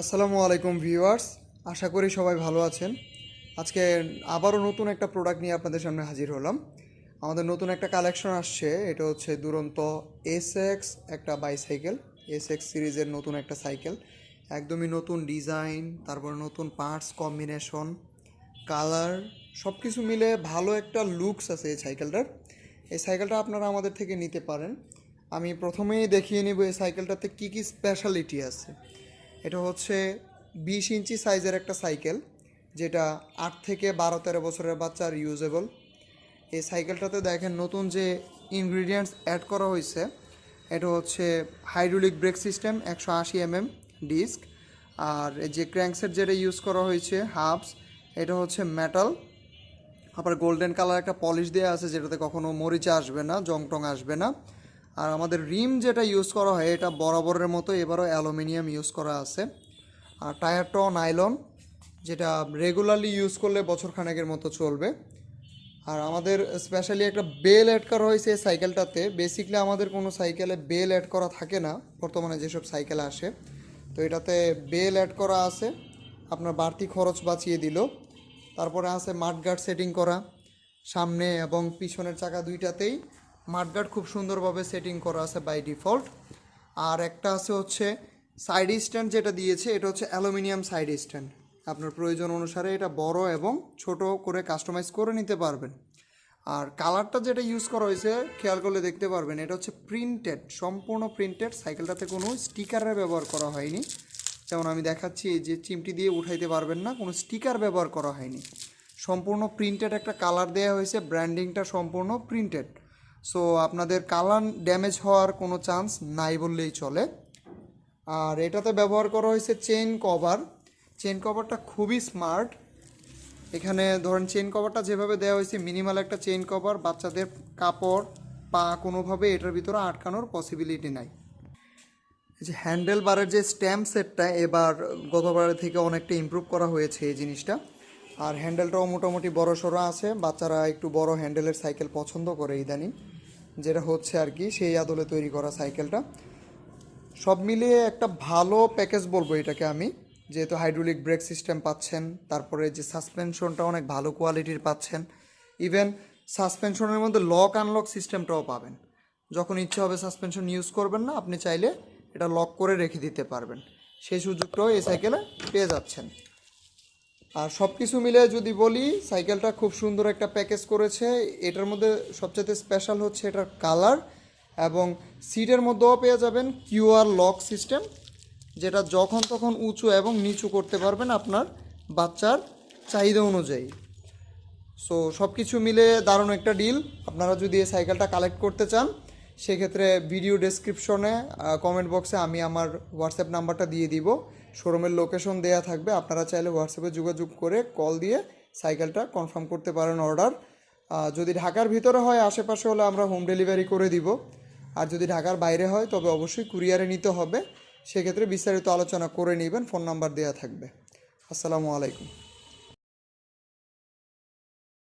আসসালামু আলাইকুম ভিউয়ার্স, আশা করি সবাই ভালো আছেন। আজকে আবারও নতুন একটা প্রোডাক্ট নিয়ে আপনাদের সামনে হাজির হলাম। আমাদের নতুন একটা কালেকশন আসছে, এটা হচ্ছে দুরন্ত এস এক্স একটা বাইসাইকেল এস এক্স সিরিজের নতুন একটা সাইকেল একদমই নতুন ডিজাইন তারপর নতুন পার্টস কম্বিনেশন কালার সব কিছু মিলে ভালো একটা লুকস আছে এই সাইকেলটার এই সাইকেলটা আপনারা আমাদের থেকে নিতে পারেন। আমি প্রথমেই দেখিয়ে নিব এই সাইকেলটাতে কী কী স্পেশালিটি আছে। এটা হচ্ছে বিশ ইঞ্চি সাইজের একটা সাইকেল, যেটা আট থেকে বারো, তেরো বছরের বাচ্চার ইউজেবল এই সাইকেলটাতে দেখেন নতুন যে ইনগ্রিডিয়েন্টস অ্যাড করা হয়েছে, এটা হচ্ছে হাইড্রোলিক ব্রেক সিস্টেম একশো আশি এমএম ডিস্ক আর এই যে ক্র্যাঙ্কসেট যেটা ইউজ করা হয়েছে হাবস এটা হচ্ছে মেটাল আবার গোল্ডেন কালার একটা পলিশ দেওয়া আছে, যেটাতে কখনো মরিচা আসবে না জং টং আসবে না। আর আমাদের রিম যেটা ইউজ করা হয়, এটা বরাবরের মতো এবারও অ্যালুমিনিয়াম ইউজ করা আছে। আর টায়ারটাও নাইলন, যেটা রেগুলারলি ইউজ করলে বছর খানেকের মতো চলবে। আর আমাদের স্পেশালি একটা বেল অ্যাড করা হয়েছে এই সাইকেলটাতে বেসিকলি আমাদের কোনো সাইকেলে বেল অ্যাড করা থাকে না, বর্তমানে যেসব সাইকেল আসে। তো এটাতে বেল অ্যাড করা আছে, আপনার বাড়তি খরচ বাঁচিয়ে দিল। তারপরে আছে মাঠগার্ড সেটিং করা, সামনে এবং পিছনের চাকা দুইটাতেই। মাঠগার্ড খুব সুন্দরভাবে সেটিং করা আছে বাই ডিফল্ট আর একটা আছে হচ্ছে সাইড স্ট্যান্ড যেটা দিয়েছে, এটা হচ্ছে অ্যালুমিনিয়াম সাইড স্ট্যান্ড আপনার প্রয়োজন অনুসারে এটা বড় এবং ছোট করে কাস্টমাইজ করে নিতে পারবেন। আর কালারটা যেটা ইউজ করা হয়েছে, খেয়াল করলে দেখতে পারবেন, এটা হচ্ছে প্রিন্টেড সম্পূর্ণ প্রিন্টেড সাইকেলটাতে কোনো স্টিকারের ব্যবহার করা হয়নি। যেমন আমি দেখাচ্ছি যে চিমটি দিয়ে উঠাইতে পারবেন না, কোনো স্টিকার ব্যবহার করা হয়নি। সম্পূর্ণ প্রিন্টেড একটা কালার দেওয়া হয়েছে ব্র্যান্ডিংটা সম্পূর্ণ প্রিন্টেড সো আপনাদের কালার ড্যামেজ হওয়ার কোনো চান্স নাই বললেই চলে। আর এটাতে ব্যবহার করা হয়েছে চেন কভার চেন কভারটা খুবই স্মার্ট এখানে ধরেন চেইন কভারটা যেভাবে দেওয়া হয়েছে মিনিমাল একটা চেইন কভার বাচ্চাদের কাপড়, পা কোনোভাবে এটার ভিতরে আটকানোর পসিবিলিটি নাই। যে হ্যান্ডেল বারের যে স্ট্যাম্প সেটটা এবার গতবারের থেকে অনেকটা ইমপ্রুভ করা হয়েছে এই জিনিসটা। আর হ্যান্ডেলটাও মোটামুটি বড় সড়ো আছে। বাচ্চারা একটু বড় হ্যান্ডেলের সাইকেল পছন্দ করে ইদানিং। যেটা হচ্ছে আর কি, সেই আদলে তৈরি করা সাইকেলটা। সব মিলিয়ে একটা ভালো প্যাকেজ বলব এটাকে আমি। যেহেতু হাইড্রোলিক ব্রেক সিস্টেম পাচ্ছেন, তারপরে যে সাসপেনশনটা অনেক ভালো কোয়ালিটির পাচ্ছেন ইভেন সাসপেনশনের মধ্যে লক আনলক সিস্টেমটাও পাবেন। যখন ইচ্ছে হবে সাসপেনশন ইউজ করবেন না, আপনি চাইলে এটা লক করে রেখে দিতে পারবেন। সেই সুযোগটাও এই সাইকেলে পেয়ে যাচ্ছেন। আর সব কিছু মিলে যদি বলি, সাইকেলটা খুব সুন্দর একটা প্যাকেজ করেছে। এটার মধ্যে সবচেয়ে স্পেশাল হচ্ছে এটার কালার এবং সিটের মধ্যেও পেয়ে যাবেন কিউআর লক সিস্টেম, যেটা যখন তখন উঁচু এবং নিচু করতে পারবেন আপনার বাচ্চার চাহিদা অনুযায়ী। সো সব কিছু মিলে দারুণ একটা ডিল আপনারা যদি এই সাইকেলটা কালেক্ট করতে চান, সেক্ষেত্রে ভিডিও ডেসক্রিপশনে কমেন্ট বক্সে আমি আমার হোয়াটসঅ্যাপ নাম্বারটা দিয়ে দিব। শোরুমের লোকেশন দেয়া থাকবে। আপনারা চাইলে হোয়াটসঅ্যাপে যোগাযোগ করে কল দিয়ে সাইকেলটা কনফার্ম করতে পারেন অর্ডার যদি ঢাকার ভিতরে হয়, আশেপাশে হলে আমরা হোম ডেলিভারি করে দিব। আর যদি ঢাকার বাইরে হয়, তবে অবশ্যই কুরিয়ারে নিতে হবে। সেক্ষেত্রে বিস্তারিত আলোচনা করে নেবেন ফোন নাম্বার দেওয়া থাকবে। আসসালামু আলাইকুম।